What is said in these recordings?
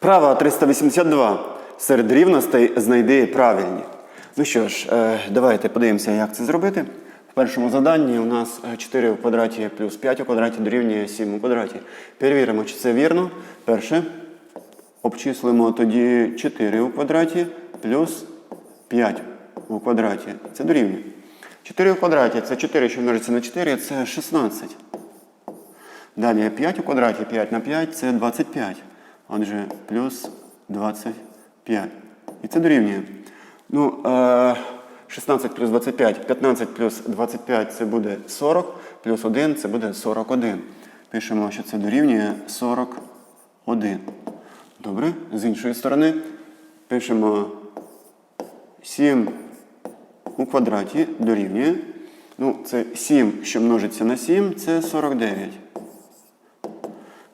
Вправа 382. Серед рівностей знайди правильні. Ну що ж, е, давайте подивимося, як це зробити. В першому заданні у нас е, 4 в квадраті плюс 5 у квадраті дорівнює 7 у квадраті. Перевіримо, чи це вірно. Перше. Обчислимо тоді 4 у квадраті плюс 5 у квадраті. Це дорівнює. 4 у квадраті це 4, що множиться на 4, це 16. Далі 5 у квадраті 5 на 5 це 25. Отже, плюс 25. І це дорівнює. Ну, е, 16 плюс 25, 15 плюс 25 це буде 40, плюс 1 це буде 41. Пишемо, що це дорівнює 41. Добре, з іншої сторони пишемо 7 у квадраті дорівнює. Ну, це 7, що множиться на 7, це 49.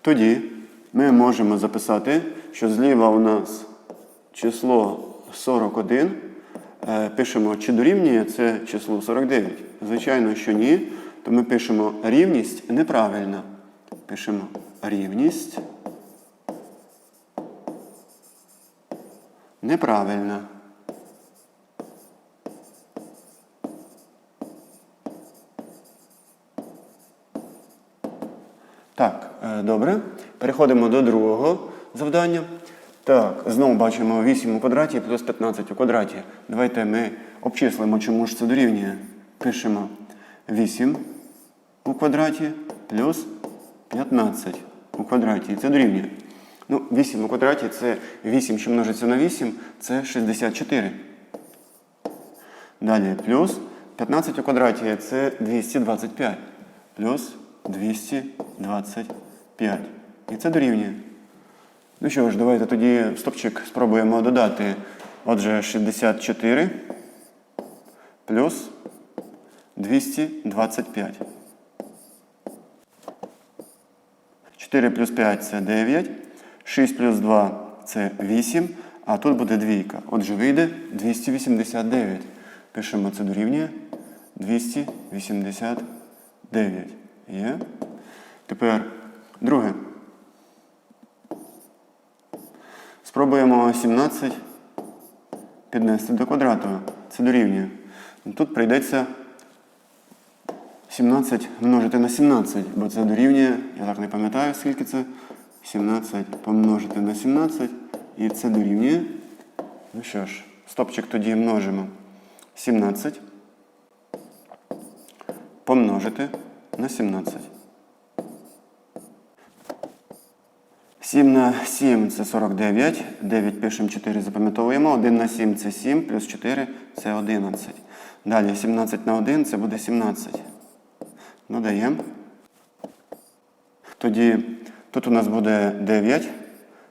Тоді ми можемо записати, що зліва у нас число 41. Е, Пишемо, чи дорівнює це число 49. Звичайно, що ні. То ми пишемо рівність неправильна. Пишемо рівність неправильна. Так, е, добре. Переходимо до другого завдання. Так, знову бачимо 8 у квадраті плюс 15 у квадраті. Давайте ми обчислимо, чому ж це дорівнює. Пишемо 8 у квадраті плюс 15 у квадраті. Це дорівнює. Ну, 8 у квадраті це 8, що множиться на 8, це 64. Далі плюс 15 у квадраті це 225. Плюс 225. І це дорівнює. Ну що ж, давайте тоді стопчик спробуємо додати. Отже, 64 плюс 225. 4 плюс 5 це 9. 6 плюс 2 це 8. А тут буде двійка. Отже, вийде 289. Пишемо це дорівнює 289. Є. Тепер друге. Спробуємо 17 піднести до квадрату. Це дорівнює. Тут прийдеться 17 множити на 17, бо це дорівнює, я так не пам'ятаю, скільки це. 17 помножити на 17. І це дорівнює. Ну що ж, стопчик тоді множимо. 17 помножити на 17. 7 на 7 це 49. 9 пишемо 4, запам'ятовуємо. 1 на 7 це 7, плюс 4 це 11. Далі 17 на 1 це буде 17. Додаємо. Тоді тут у нас буде 9.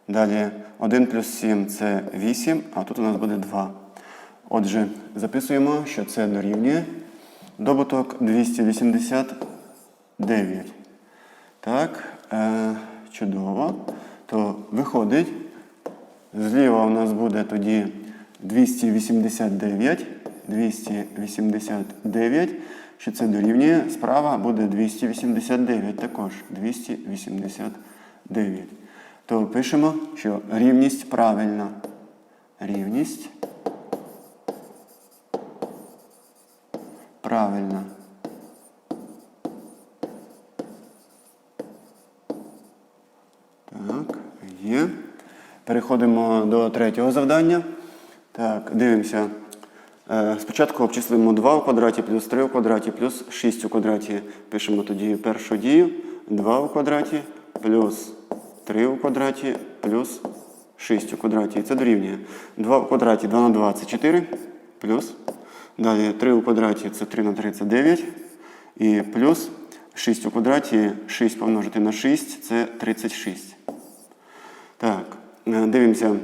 Далі 1 плюс 7 це 8, а тут у нас буде 2. Отже, записуємо, що це дорівнює добуток 289. Так, е, чудово. То виходить, зліва у нас буде тоді 289. 289, що це дорівнює. Справа буде 289 також. 289. То пишемо, що рівність правильна. Рівність правильна. Так, є. Переходимо до третього завдання. Так, дивимося. Е, Спочатку обчислимо 2 у квадраті плюс 3 у квадраті плюс 6 у квадраті. Пишемо тоді першу дію. 2 у квадраті плюс 3 у квадраті плюс 6 у квадраті. І це дорівнює. 2 у квадраті 2 на 2 це 4 плюс. Далі 3 у квадраті це 3 на 3 це 9. І плюс 6 у квадраті 6 помножити на 6 це 36. Так, е, дивимося.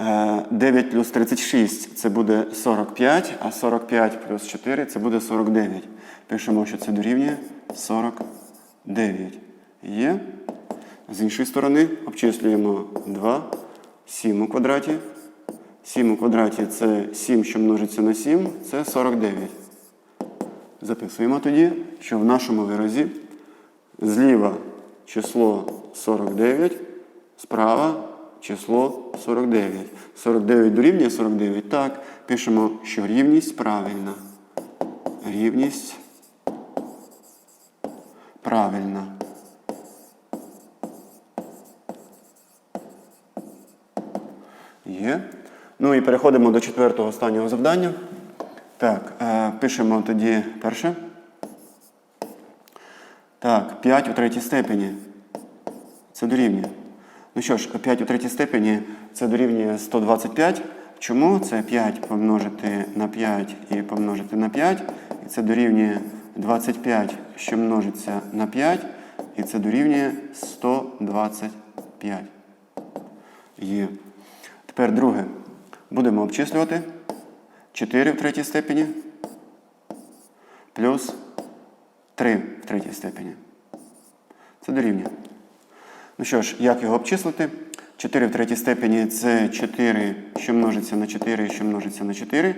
Е, 9 плюс 36 це буде 45, а 45 плюс 4 це буде 49. Пишемо, що це дорівнює 49. Є. З іншої сторони обчислюємо 2, 7 у квадраті. 7 у квадраті це 7, що множиться на 7, це 49. Записуємо тоді, що в нашому виразі зліва число 49, справа число 49. 49 дорівнює 49. Так, пишемо, що рівність правильна. Рівність правильна. Є. Ну і переходимо до четвертого останнього завдання. Так, е, пишемо тоді перше. Так, 5 у третій степені. Це дорівнює. Ну що ж, 5 у третій степені це дорівнює 125. Чому? Це 5 помножити на 5 і помножити на 5. І це дорівнює 25, що множиться на 5. І це дорівнює 125. Є. Тепер друге. Будемо обчислювати 4 в третій степені плюс 3 в третій степені. Це дорівнює. Ну що ж, як його обчислити? 4 в третій степені це 4, що множиться на 4, що множиться на 4,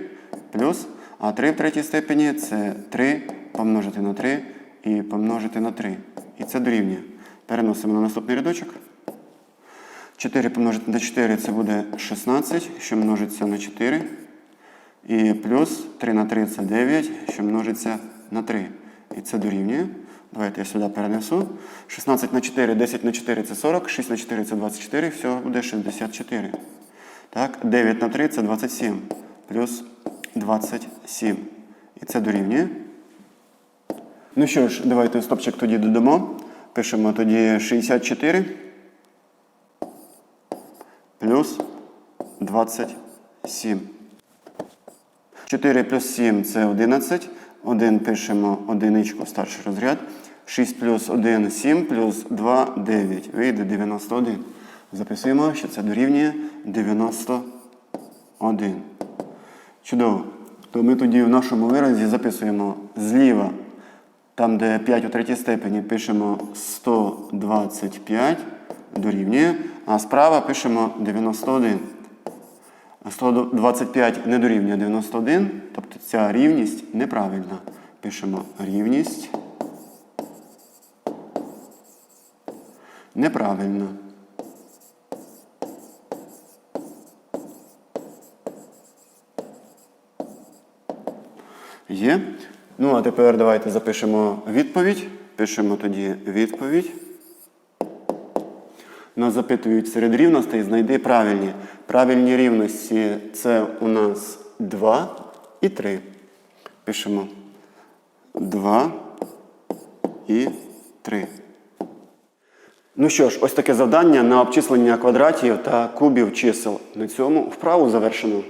плюс. А 3 в третій степені це 3 помножити на 3 і помножити на 3. І це дорівнює. Переносимо на наступний рядочок. 4 помножити на 4 це буде 16, що множиться на 4. І плюс 3 на 3 це 9, що множиться на 3. І це дорівнює. Давайте я сюди перенесу. 16 на 4, 10 на 4 це 40, 6 на 4 це 24, всього буде 64. Так, 9 на 3 це 27. Плюс 27. І це дорівнює. Ну що ж, давайте стопчик тоді додамо. Пишемо тоді 64 плюс 27. 4 плюс 7 це 11. 1 пишемо одиничку старший розряд. 6 плюс 1 7 плюс 2 9. Вийде 91. Записуємо, що це дорівнює 91. Чудово. То ми тоді в нашому виразі записуємо зліва, там, де 5 у третій степені, пишемо 125 дорівнює, а справа пишемо 91. 125 не дорівнює 91, тобто ця рівність неправильна. Пишемо рівність неправильна. Є. Ну, а тепер давайте запишемо відповідь. Пишемо тоді відповідь. Нас запитують серед рівностей, знайди правильні. Правильні рівності це у нас 2 і 3. Пишемо 2 і 3. Ну що ж, ось таке завдання на обчислення квадратів та кубів чисел. На цьому вправу завершено.